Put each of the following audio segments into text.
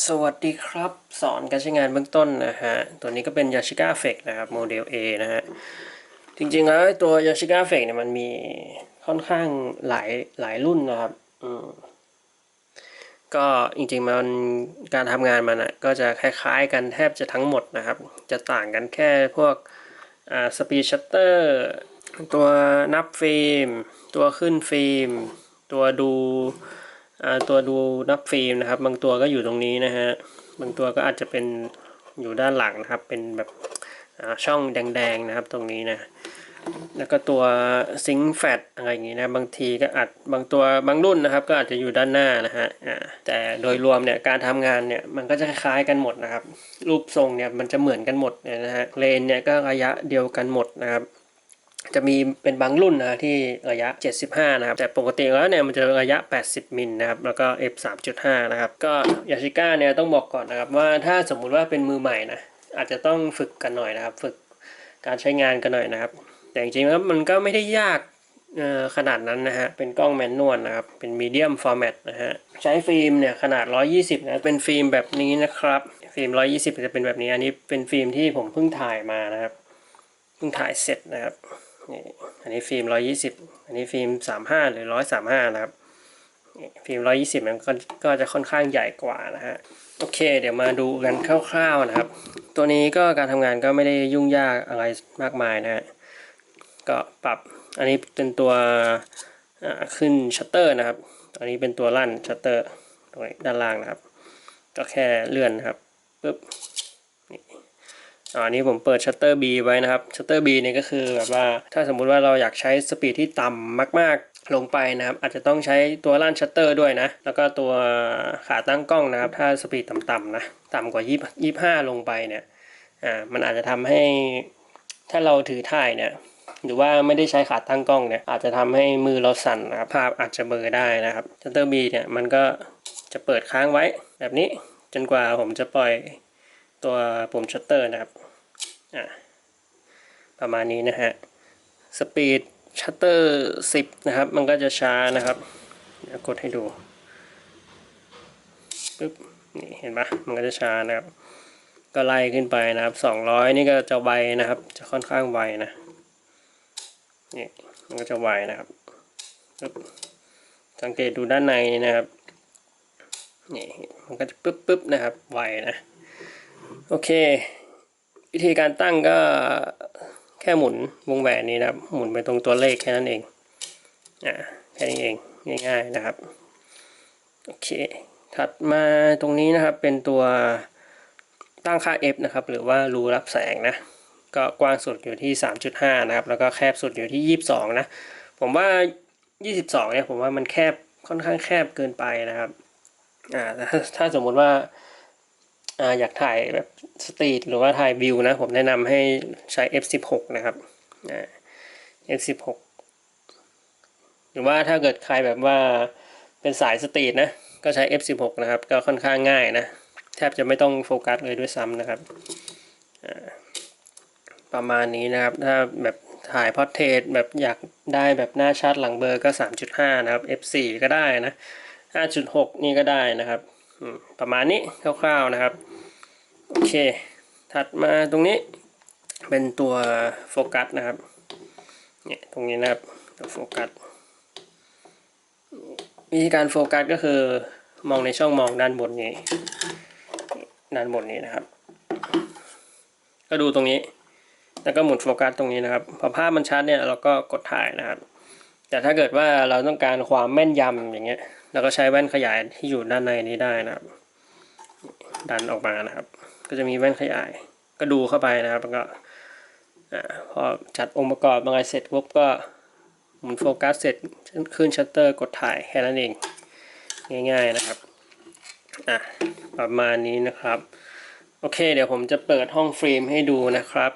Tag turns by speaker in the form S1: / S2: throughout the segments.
S1: สวัสดีครับ สอนการใช้งานเบื้องต้นนะฮะ ตัวนี้ก็เป็น Yashica Effect นะครับโมเดล A นะฮะ จริงๆ แล้วตัว Yashica Effect เนี่ยมันมีค่อนข้างหลายหลายรุ่นนะครับอืมก็จริงๆ มันการทำงานมันอะก็จะคล้ายๆ กันแทบจะทั้งหมดนะครับ จะต่างกันแค่พวกอ่าสปีดชัตเตอร์ตัวนับฟิล์ม ตัวขึ้นฟิล์ม ตัวดู ตัวดูนับฟิล์มนะครับ บางตัวก็อยู่ตรงนี้นะฮะบางตัวก็อาจจะเป็นอยู่ด้านหลังนะครับ เป็นแบบช่องแดงๆนะครับตรงนี้นะแล้วก็ตัวซิงค์แฟตอะไรอย่างนี้นะบางทีก็อาจบางตัวบางรุ่นนะครับ ก็อาจจะอยู่ด้านหน้านะฮะแต่โดยรวมเนี่ยการทำงานเนี่ยมันก็จะคล้ายกันหมดนะครับ รูปทรงเนี่ยมันจะเหมือนกันหมดเนี่ยนะฮะเลนเนี่ยก็ระยะเดียวกันหมดนะครับ จะมีเป็นบางรุ่นนะที่ระยะ 75 นะครับ แต่ปกติแล้วเนี่ยมันจะระยะ 80 มิลนะครับ แล้วก็ f 3.5 นะครับ ก็ยาชิก้าเนี่ยต้องบอกก่อนนะครับ ว่าถ้าสมมุติว่าเป็นมือใหม่นะอาจจะต้องฝึกกันหน่อยนะครับ ฝึกการใช้งานกันหน่อยนะครับ แต่จริงๆแล้วมันก็ไม่ได้ยากเอ่อขนาดนั้นนะฮะ เป็นกล้องแมนนวลนะครับ เป็นมีเดียมฟอร์แมตนะฮะ ใช้ฟิล์มเนี่ยขนาด 120 นะ เป็นฟิล์มแบบนี้นะครับ ฟิล์ม 120 จะเป็นแบบนี้ อันนี้เป็นฟิล์มที่ผมเพิ่งถ่ายมานะครับ เพิ่งถ่ายเสร็จนะครับ นี่อันนี้ฟิล์ม120อันนี้ฟิล์ม35หรือ135นะครับฟิล์ม120มันก็ก็จะค่อนข้างใหญ่กว่านะฮะโอเค เดี๋ยวมาดูกันคร่าวๆนะครับ ตัวนี้ก็การทำงานก็ไม่ได้ยุ่งยากอะไรมากมายนะฮะก็ปรับอันนี้เป็นตัวขึ้นชัตเตอร์นะครับ อันนี้เป็นตัวลั่นชัตเตอร์ตรงด้านล่างนะครับ ก็แค่เลื่อนนะครับปึ๊บ อันนี้ผมเปิดชัตเตอร์ B ไว้นะครับชัตเตอร์ B เนี่ยก็คือแบบว่าถ้าสมมุติว่าเราอยากใช้สปีดที่ต่ำมากๆลงไปนะครับ อาจจะต้องใช้ตัวลั่นชัตเตอร์ด้วยนะ แล้วก็ตัวขาตั้งกล้องนะครับ ถ้าสปีดต่ำๆนะต่ำกว่า 25 ลงไปเนี่ยอ่ามันอาจจะทำให้ถ้าเราถือถ่ายเนี่ยหรือว่าไม่ได้ใช้ขาตั้งกล้องเนี่ยอาจจะทำให้มือเราสั่นนะครับภาพอาจจะเบลอได้นะครับชัตเตอร์ B เนี่ยมันก็จะเปิดค้างไว้แบบนี้จนกว่าผมจะปล่อยตัวปุ่มชัตเตอร์นะครับ ประมาณนี้นะฮะสปีดชัตเตอร์10 นะครับ มันก็จะช้านะครับเดี๋ยวกดให้ดูปึ๊บนี่เห็นปะมันก็จะช้านะครับ ก็ไล่ขึ้นไปนะครับ 200 นี่ก็จะไวนะครับ จะค่อนข้างไวนะนี่มันก็จะไวนะครับปึ๊บสังเกตดูด้านในนะครับนี่มันก็จะปึ๊บปึ๊บนะครับไวนะ โอเค วิธีการตั้งก็แค่หมุนวงแหวนนี้นะครับ หมุนไปตรงตัวเลขแค่นั้นเองอ่าแค่นี้เองง่ายๆนะครับโอเคถัดมาตรงนี้นะครับเป็นตัวตั้งค่า f นะครับ หรือว่ารูรับแสงนะก็กว้างสุดอยู่ที่ 3.5 นะครับ แล้วก็แคบสุดอยู่ที่ 22 นะ ผมว่า 22 เนี่ยผมว่ามันแคบค่อนข้างแคบเกินไปนะครับอ่าถ้าสมมุติว่า อยากถ่ายแบบสตรีทหรือว่าถ่ายวิวนะ ผมแนะนำให้ใช้ f16 นะครับ f16 หรือว่าถ้าเกิดใครแบบว่าเป็นสายสตรีทนะ ก็ใช้ f16 นะครับ ก็ค่อนข้างง่ายนะ แทบจะไม่ต้องโฟกัสเลยด้วยซ้ำนะครับ ประมาณนี้นะครับ ถ้าแบบถ่ายพอร์เทรตแบบอยากได้แบบหน้าชัดหลังเบอร์ก็ 3.5 นะครับ f4 ก็ได้นะ 5.6 นี่ก็ได้นะครับประมาณนี้คร่าวๆนะครับ โอเค ถัดมาตรงนี้เป็นตัวโฟกัสนะครับ เนี่ยตรงนี้นะครับตัวโฟกัส วิธีการโฟกัสก็คือมองในช่องมองด้านบนนี้ ด้านบนนี้นะครับ ก็ดูตรงนี้ แล้วก็หมุนโฟกัสตรงนี้นะครับพอภาพมันชัดเนี่ยเราก็กดถ่ายนะครับ แต่ถ้าเกิดว่าเราต้องการความแม่นยำอย่างเงี้ยเราก็ใช้แว่นขยายที่อยู่ด้านในนี้ได้นะครับ ดันออกมานะครับ ก็จะมีแว่นขยาย ก็ดูเข้าไปนะครับแล้วก็พอจัดองค์ประกอบบางอะไรเสร็จปุ๊บก็หมุนโฟกัสเสร็จขึ้นชัตเตอร์กดถ่ายแค่นั้นเองง่าย ๆนะครับอะประมาณนี้นะครับ โอเค เดี๋ยวผมจะเปิดห้องเฟรมให้ดูนะครับ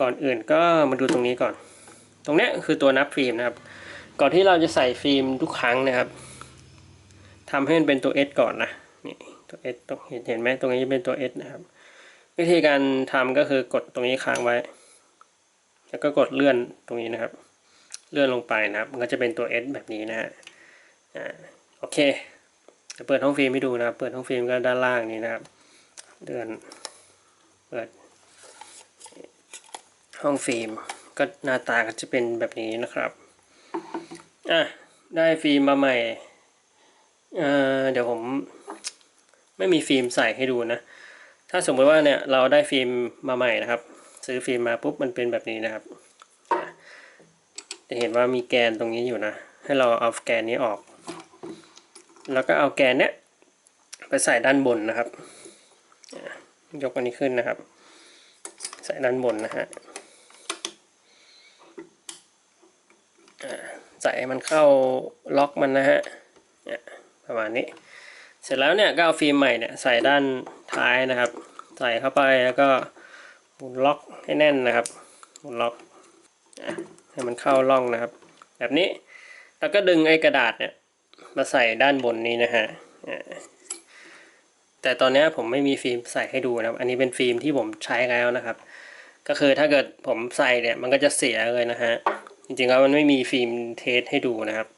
S1: ก่อนอื่นก็มาดูตรงนี้ก่อน ตรงนี้คือตัวนับฟิล์มนะครับ ก่อนที่เราจะใส่ฟิล์มทุกครั้งนะครับทำให้มันเป็นตัว S ก่อนนะนี่ ตัว S ตรงเห็นเห็นไหมตรงนี้เป็นตัว S นะครับ วิธีการทำก็คือกดตรงนี้ค้างไว้ แล้วก็กดเลื่อนตรงนี้นะครับ เลื่อนลงไปนะครับ มันก็จะเป็นตัว S แบบนี้นะฮะอ่าโอเคจะเปิดห้องฟิล์มให้ดูนะครับ เปิดห้องฟิล์มก็ด้านล่างนี้นะครับ เดือนเปิด ห้องฟิล์มก็หน้าตาก็จะเป็นแบบนี้นะครับ อะ ได้ฟิล์มมาใหม่ เอ่อ เดี๋ยวผม ไม่มีฟิล์มใส่ให้ดูนะ ถ้าสมมติว่าเนี่ยเราได้ฟิล์มมาใหม่นะครับ ซื้อฟิล์มมาปุ๊บมันเป็นแบบนี้นะครับ จะเห็นว่ามีแกนตรงนี้อยู่นะ ให้เราเอาแกนนี้ออก แล้วก็เอาแกนเนี้ยไปใส่ด้านบนนะครับ ยกอันนี้ขึ้นนะครับ ใส่ด้านบนนะฮะใส่มันเข้าล็อกมันนะฮะประมาณนี้ เสร็จแล้วเนี่ยก็เอาฟิล์มใหม่เนี่ยใส่ด้านท้ายนะครับ ใส่เข้าไปแล้วก็หมุนล็อกให้แน่นนะครับหมุนล็อกให้มันเข้าร่องนะครับ แบบนี้แล้วก็ดึงไอ้กระดาษเนี่ยมาใส่ด้านบนนี้นะฮะแต่ตอนนี้ผมไม่มีฟิล์มใส่ให้ดูนะครับ อันนี้เป็นฟิล์มที่ผมใช้แล้วนะครับ ก็คือถ้าเกิดผมใส่เนี่ยมันก็จะเสียเลยนะฮะจริงๆแล้วมันไม่มีฟิล์มเทสให้ดูนะครับ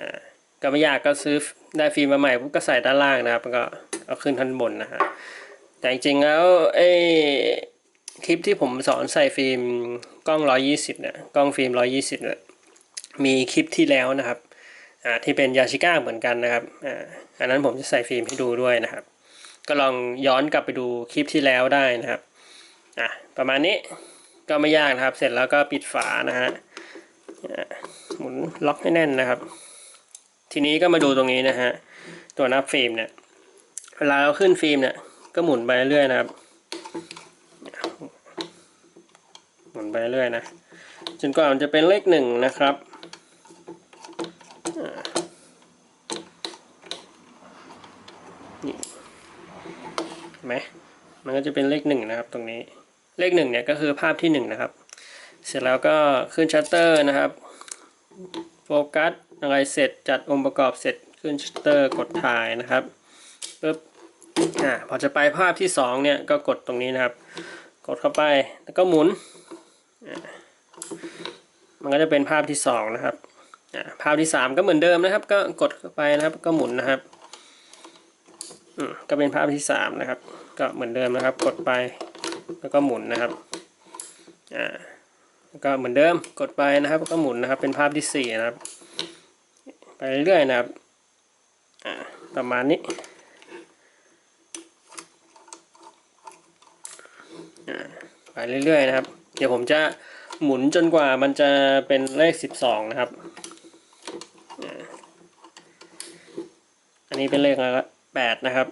S1: อ่า ก็ไม่ยากก็ซื้อได้ฟิล์มมาใหม่ปุ๊บก็ใส่ด้านล่างนะครับแล้วก็เอาขึ้นท่านบนนะฮะแต่จริงๆแล้วไอ้คลิปที่ผมสอนใส่ฟิล์มกล้อง 120เนี่ยกล้องฟิล์ม 120เนี่ยมีคลิปที่แล้วนะครับอ่าที่เป็นยาชิก้าเหมือนกันนะครับอ่าอันนั้นผมจะใส่ฟิล์มให้ดูด้วยนะครับ ก็ลองย้อนกลับไปดูคลิปที่แล้วได้นะครับอะประมาณนี้ก็ไม่ยากนะครับ เสร็จแล้วก็ปิดฝานะฮะหมุนล็อกให้แน่นนะครับ ทีนี้ก็มาดูตรงนี้นะฮะ ตัวนับฟิล์มเนี่ยเวลาเราขึ้นฟิล์มเนี่ยก็หมุนไปเรื่อยนะครับ หมุนไปเรื่อยนะ จนกว่ามันจะเป็นเลขหนึ่งนะครับนี่เห็นไหมมันก็จะเป็นเลขหนึ่งนะครับตรงนี้ เลขหนึ่งเนี่ยก็คือภาพที่หนึ่งนะครับ เสร็จแล้วก็ขึ้นชัตเตอร์นะครับ โฟกัส อะไรเสร็จจัดองค์ประกอบเสร็จขึ้นชัตเตอร์กดถ่ายนะครับปึ๊บอ่าพอจะไปภาพที่สองเนี่ยก็กดตรงนี้นะครับ กดเข้าไปแล้วก็หมุน มันก็จะเป็นภาพที่สองนะครับภาพที่สามก็เหมือนเดิมนะครับ ก็กดเข้าไปนะครับก็หมุนนะครับก็เป็นภาพที่สามนะครับ ก็เหมือนเดิมนะครับ กดไปแล้วก็หมุนนะครับอ่าแล้วก็เหมือนเดิมกดไปนะครับก็หมุนนะครับ เป็นภาพที่สี่นะครับ ไปเรื่อยนะครับประมาณนี้ไปเรื่อยๆนะครับ เดี๋ยวผมจะหมุนจนกว่ามันจะเป็นเลขสิบสองนะครับ อันนี้เป็นเลขอะไรละแปดนะครับ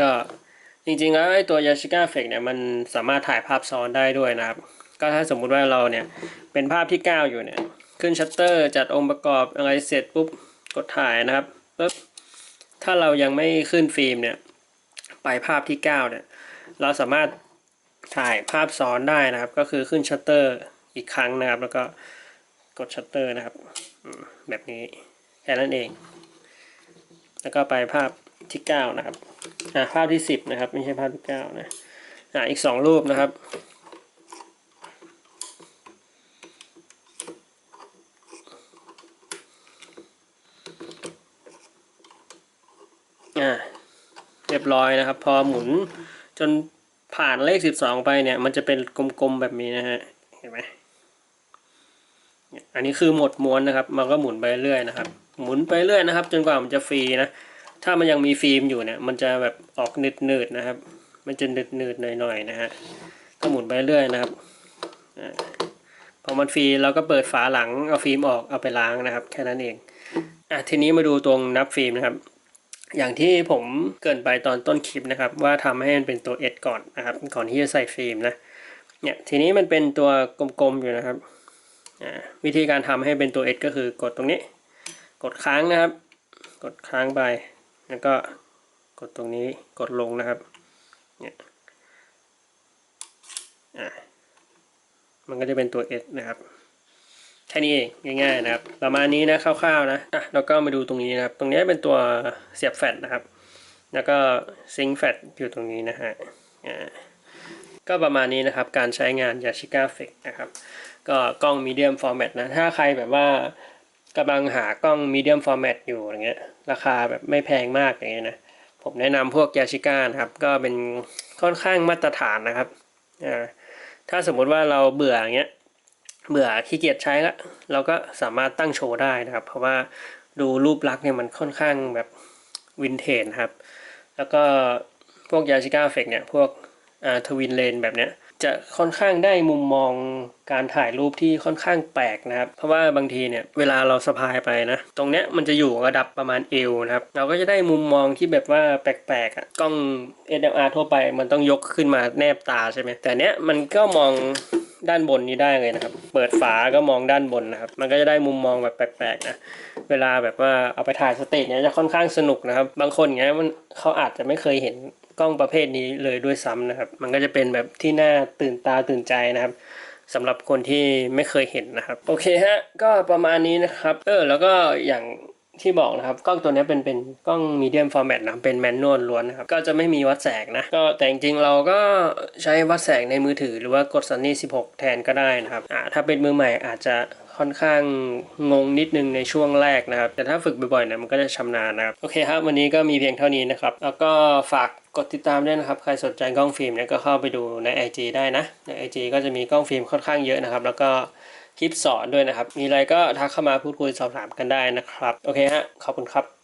S1: ก็จริงๆแล้วไอ้ตัว Yashica Effect เนี่ยมันสามารถถ่ายภาพซ้อนได้ด้วยนะครับ ก็ถ้าสมมุติว่าเราเนี่ย เป็นภาพที่ 9 อยู่เนี่ย ขึ้นชัตเตอร์จัดองค์ประกอบอะไรเสร็จปุ๊บกดถ่ายนะครับปุ๊บถ้าเรายังไม่ขึ้นฟิล์มเนี่ยไปภาพที่ 9 เนี่ย เราสามารถถ่ายภาพซ้อนได้นะครับ ก็คือขึ้นชัตเตอร์อีกครั้งนะครับ แล้วก็กดชัตเตอร์นะครับแบบนี้แค่นั้นเอง แล้วก็ไปภาพที่ 9 นะครับภาพที่สิบนะครับ ไม่ใช่ภาพที่เก้านะอ่าอีกสองรูปนะครับ อ่าเรียบร้อยนะครับ พอหมุนจนผ่านเลขสิบสองไปเนี่ย มันจะเป็นกลมๆแบบนี้นะฮะเห็นไหมอันนี้คือหมดม้วนนะครับ มันก็หมุนไปเรื่อยนะครับ หมุนไปเรื่อยนะครับ จนกว่ามันจะฟรีนะถ้ามันยังมีฟิล์มอยู่เนี่ย มันจะแบบออกหนืดนืดๆนะครับ มันจะหนืดนืดๆหน่อยๆนะฮะก็หมุนไปเรื่อยนะครับพอมันฟรีเราก็เปิดฝาหลังเอาฟิล์มออกเอาไปล้างนะครับ แค่นั้นเองอะทีนี้มาดูตรงนับฟิล์มนะครับ อย่างที่ผมเกินไปตอนต้นคลิปนะครับ ว่าทำให้มันเป็นตัว S ก่อนนะครับ ก่อนที่จะใส่ฟิล์มนะเนี่ยทีนี้มันเป็นตัวกลมๆอยู่นะครับวิธีการทำให้เป็นตัว S ก็คือกดตรงนี้ กดค้างนะครับ กดค้างไป แล้วก็กดตรงนี้กดลงนะครับเนี่ยมันก็จะเป็นตัว S นะครับ แค่นี้เองง่ายๆนะครับ ประมาณนี้นะคร่าวๆนะอะแล้วก็มาดูตรงนี้นะครับ ตรงนี้เป็นตัวเสียบแฟลชนะครับ แล้วก็ซิงค์แฟลชอยู่ตรงนี้นะฮะอ่าก็ประมาณนี้นะครับ การใช้งาน Yashica Flex นะครับ ก็กล้อง medium format นะ ถ้าใครแบบว่ากำลังหากล้องมีเดียมฟอร์แมตอยู่อย่างเงี้ย ราคาแบบไม่แพงมากอย่างเงี้ยนะ ผมแนะนำพวกยาชิก้านะครับ ก็เป็นค่อนข้างมาตรฐานนะครับอ่าถ้าสมมติว่าเราเบื่ออย่างเงี้ย เบื่อขี้เกียจใช้ละเราก็สามารถตั้งโชว์ได้นะครับ เพราะว่าดูรูปลักษณ์เนี่ยมันค่อนข้างแบบวินเทจครับ แล้วก็พวกยาชิก้าเฟกเนี่ยพวกทวินเลนแบบเนี้ยจะค่อนข้างได้มุมมองการถ่ายรูปที่ค่อนข้างแปลกนะครับ เพราะว่าบางทีเนี่ยเวลาเราสะพายไปนะตรงเนี้ยมันจะอยู่ระดับประมาณเอวนะครับ เราก็จะได้มุมมองที่แบบว่าแปลกๆอะกล้อง SLR ทั่วไปมันต้องยกขึ้นมาแนบตาใช่ไหมแต่เนี้ยมันก็มอง ด้านบนนี้ได้เลยนะครับ เปิดฝาก็มองด้านบนนะครับ มันก็จะได้มุมมองแบบแปลกๆนะเวลาแบบว่าเอาไปถ่ายสเตจเนี่ยจะค่อนข้างสนุกนะครับ บางคนเงี้ยมันเขาอาจจะไม่เคยเห็นกล้องประเภทนี้เลยด้วยซ้ำนะครับ มันก็จะเป็นแบบที่น่าตื่นตาตื่นใจนะครับสำหรับคนที่ไม่เคยเห็นนะครับ โอเคฮะก็ประมาณนี้นะครับ เออแล้วก็อย่าง ที่บอกนะครับกล้องตัวนี้เป็นเป็นกล้องมีเดียมฟอร์แมตนะเป็นแมนนวลล้วนนะครับก็จะไม่มีวัดแสงนะก็แต่จริงๆเราก็ใช้วัดแสงในมือถือหรือว่ากด Sunny 16 แทนก็ได้นะครับอ่าถ้าเป็นมือใหม่อาจจะค่อนข้างงงนิดนึงในช่วงแรกนะครับ แต่ถ้าฝึกบ่อยๆเนี่ยมันก็จะชำนาญนะครับ โอเคครับ วันนี้ก็มีเพียงเท่านี้นะครับ แล้วก็ฝากกดติดตามด้วยนะครับ ใครสนใจกล้องฟิล์มเนี่ยก็เข้าไปดูใน IG ได้นะ ใน IG ก็จะมีกล้องฟิล์มค่อนข้างเยอะนะครับ แล้วก็ คลิปสอนด้วยนะครับ มีอะไรก็ทักเข้ามาพูดคุยสอบถามกันได้นะครับ โอเคฮะ ขอบคุณครับ